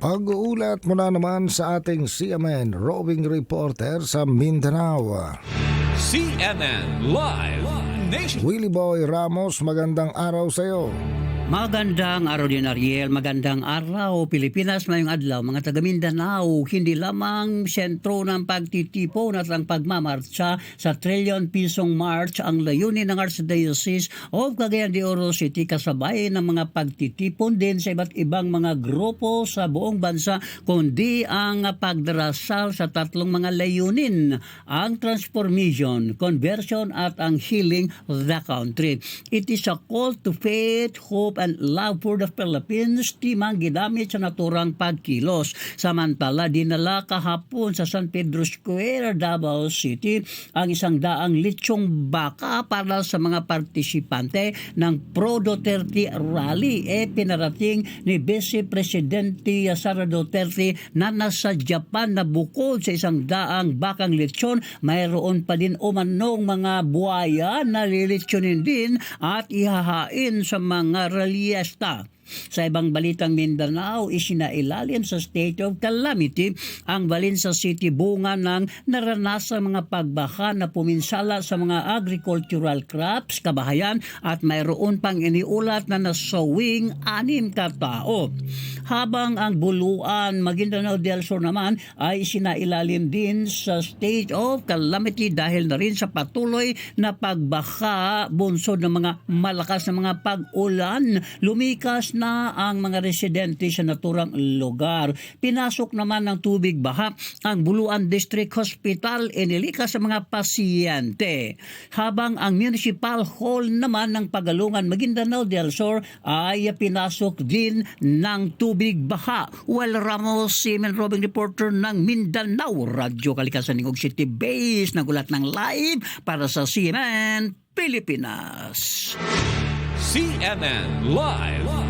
Pag-uulat mula naman sa ating CMN roving reporter sa Mindanao. CNN Live Nation. Willie Boy Ramos, magandang araw sa iyo. Magandang araw din Ariel, magandang araw Pilipinas, mayong adlaw mga taga Mindanao, hindi lamang sentro ng pagtitipon at ang pagmamarcha sa trillion pisong march ang layunin ng Archdiocese of Cagayan de Oro City kasabay ng mga pagtitipon din sa iba't ibang mga grupo sa buong bansa kundi ang pagdarasal sa tatlong mga layunin, ang transformation, conversion at ang healing of the country. It is a call to faith, hope, and love for the Philippines, timang ginamit sa naturang pagkilos. Samantala, dinala kahapon sa San Pedro Square, Davao City, ang isang daang litsong baka para sa mga partisipante ng Pro Duterte Rally. E pinarating ni Vice Presidente Sara Duterte na nasa Japan na bukod sa isang daang bakang lechon, mayroon pa din umanong mga buhaya na lilitsonin din at ihahain sa mga ali está. Sa ibang balitang Mindanao, isinailalim sa state of calamity ang Valenza City bunga ng naranasang mga pagbaha na puminsala sa mga agricultural crops, kabahayan at mayroon pang iniulat na nasawing anim katao. Habang ang buluan Maguindanao del Sur naman ay isinailalim din sa state of calamity dahil na rin sa patuloy na pagbaha bunsod ng mga malakas na mga pag-ulan. Lumikas na ang mga residente sa naturang lugar. Pinasok naman ng tubig baha ang Buluan District Hospital inilikas sa mga pasyente. Habang ang Municipal Hall naman ng Pagalungan Maguindanao del Sur ay pinasok din ng tubig baha. Well, Ramos, Simen Robing Reporter ng Mindanao, Radyo Kalikasan ng City Base, nagulat ng live para sa CNN Pilipinas. CNN Live